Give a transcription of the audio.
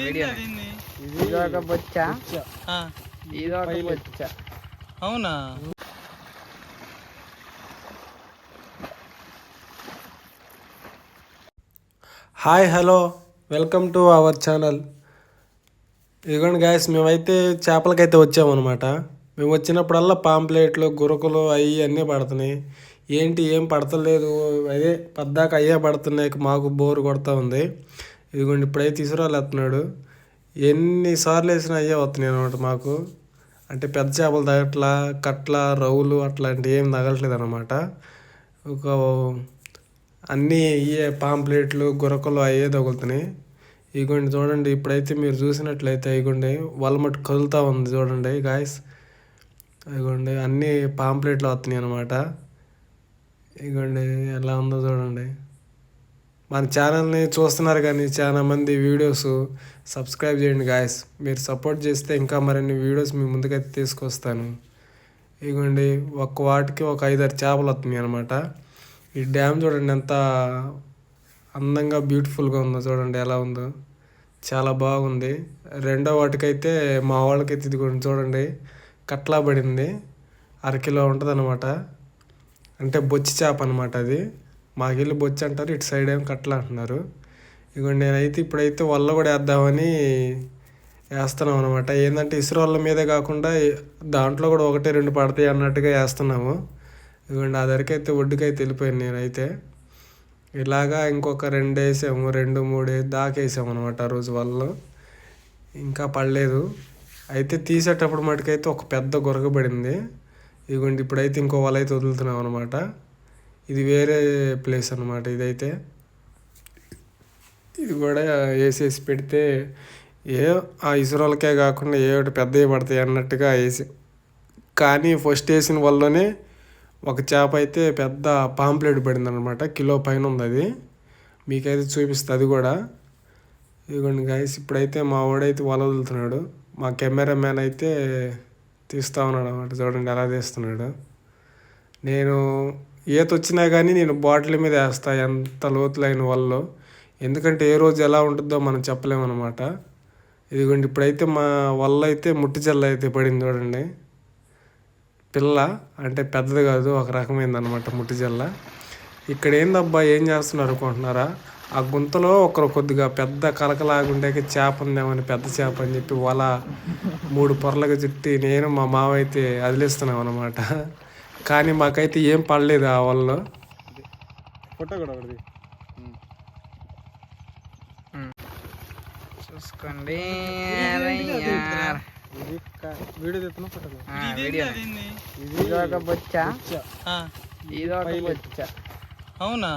Video. ఇది ఒక బొచ్చ. ఇది ఒక బొచ్చ. అవునా? Hi hello. Welcome to our channel. ఇదిగోండి గాయస్ మేమైతే చేపలకైతే వచ్చామన్నమాట. మేము వచ్చినప్పుడల్లా పాంప్లెట్లు గురకలు అవి అన్నీ పడుతున్నాయి. ఏంటి ఏం పడతలేదు. అదే పద్దాక అయ్యే పడుతున్నాయి మాకు బోరు కొడతా ఉంది. ఇదిగోండి ఇప్పుడైతే తీసుకురాలేస్తున్నాడు ఎన్నిసార్లు వేసినా అయ్యే వస్తున్నాయి అనమాట మాకు. అంటే పెద్ద చేపలు తగట్లా కట్ల రౌలు అట్లాంటివి ఏం తగలట్లేదు అనమాట ఒక అన్నీ ఇయే పాంప్లెట్లు గురకలు అయ్యే తగులుతున్నాయి. ఇగోండి చూడండి ఇప్పుడైతే మీరు చూసినట్లయితే ఇగోండి వాళ్ళ మట్టు కదులుతూ ఉంది చూడండి గాయస్ ఇగోండి అన్నీ పాంప్లెట్లు వస్తున్నాయి అనమాట ఇగోండి ఎలా ఉందో చూడండి. మన ఛానల్ని చూస్తున్నారు కానీ చాలా మంది వీడియోస్ సబ్స్క్రైబ్ చేయండి గాయస్ మీరు సపోర్ట్ చేస్తే ఇంకా మరిన్ని వీడియోస్ మీ ముందుకైతే తీసుకొస్తాను. ఇగోండి ఒక్క వాటికి ఒక ఐదారు చేపలు వస్తున్నాయి అనమాట ఈ డ్యామ్ చూడండి ఎంత అందంగా బ్యూటిఫుల్గా ఉందో చూడండి ఎలా ఉందో. చాలా బాగుంది. రెండో వాటికైతే మా వాళ్ళకైతే ఇదిగోండి చూడండి కట్లా పడింది. అరకిలో ఉంటుంది అనమాట అంటే బొచ్చి చేప అనమాట అది. మాకెళ్ళి బొచ్చు అంటారు ఇటు సైడ్ ఏం కట్టలు అంటున్నారు. ఇదిగోండి నేనైతే ఇప్పుడైతే వల్ల కూడా వేద్దామని వేస్తున్నాం అనమాట ఏంటంటే ఇసురు వల్ల మీదే కాకుండా దాంట్లో కూడా ఒకటి రెండు పడతాయి అన్నట్టుగా వేస్తున్నాము. ఇదిగోండి ఆ ధరకైతే ఒడ్డుకైతే వెళ్ళిపోయాను నేనైతే. ఇలాగా ఇంకొక రెండు వేసాము రెండు మూడు దాకా వేసాము అనమాట ఆ రోజు వల్ల. ఇంకా పడలేదు. అయితే తీసేటప్పుడు మటుకైతే ఒక పెద్ద గొరగబడింది. ఇదిగోండి ఇప్పుడైతే ఇంకో వల అయితే వదులుతున్నాం అనమాట ఇది వేరే ప్లేస్ అనమాట ఇదైతే. ఇది కూడా వేసేసి పెడితే ఏ ఆ ఇసురలకే కాకుండా ఏ ఒకటి పెద్దవి పడతాయి అన్నట్టుగా వేసి. కానీ ఫస్ట్ వేసిన వల్లనే ఒక చేప అయితే పెద్ద పాంప్లెట్ పడింది అనమాట కిలో పైన ఉంది అది. మీకైతే చూపిస్తుంది అది కూడా. ఇదిగోండి గాయస్ ఇప్పుడైతే మా వాడైతే వల వదులుతున్నాడు. మా కెమెరా మ్యాన్ అయితే తీస్తూ ఉన్నాడు అనమాట చూడండి ఎలా తీస్తున్నాడు. నేను ఈత వచ్చినా కానీ నేను బాటిల్ మీద వేస్తా ఎంత లోతులైన వల్ల. ఎందుకంటే ఏ రోజు ఎలా ఉంటుందో మనం చెప్పలేమన్నమాట. ఇదిగోండి ఇప్పుడైతే మా వల్ల అయితే ముట్టి జల్ల అయితే పడింది చూడండి. పిల్ల అంటే పెద్దది కాదు ఒక రకమైంది అనమాట ముట్టి జల్ల. ఇక్కడ ఏందబ్బా ఏం చేస్తున్నారు అనుకుంటున్నారా? ఆ గుంతలో ఒకరు కొద్దిగా పెద్ద కలకలాగుండేకి చేప ఉందేమని పెద్ద చేప అని చెప్పి వల మూడు పొరలుగా చుట్టి నేను మా మావ అయితే అదిలిస్తున్నాం అనమాట కానీ మాకైతే ఏం పడలేదు ఆ వలలో. ఫోటో కూడా ఒకటి చూసుకోండి. వీడియో తెస్తున్నా ఫోటో వీడియో ఇది ఒక బొచ్చ. ఇది ఒక బొచ్చ. అవునా?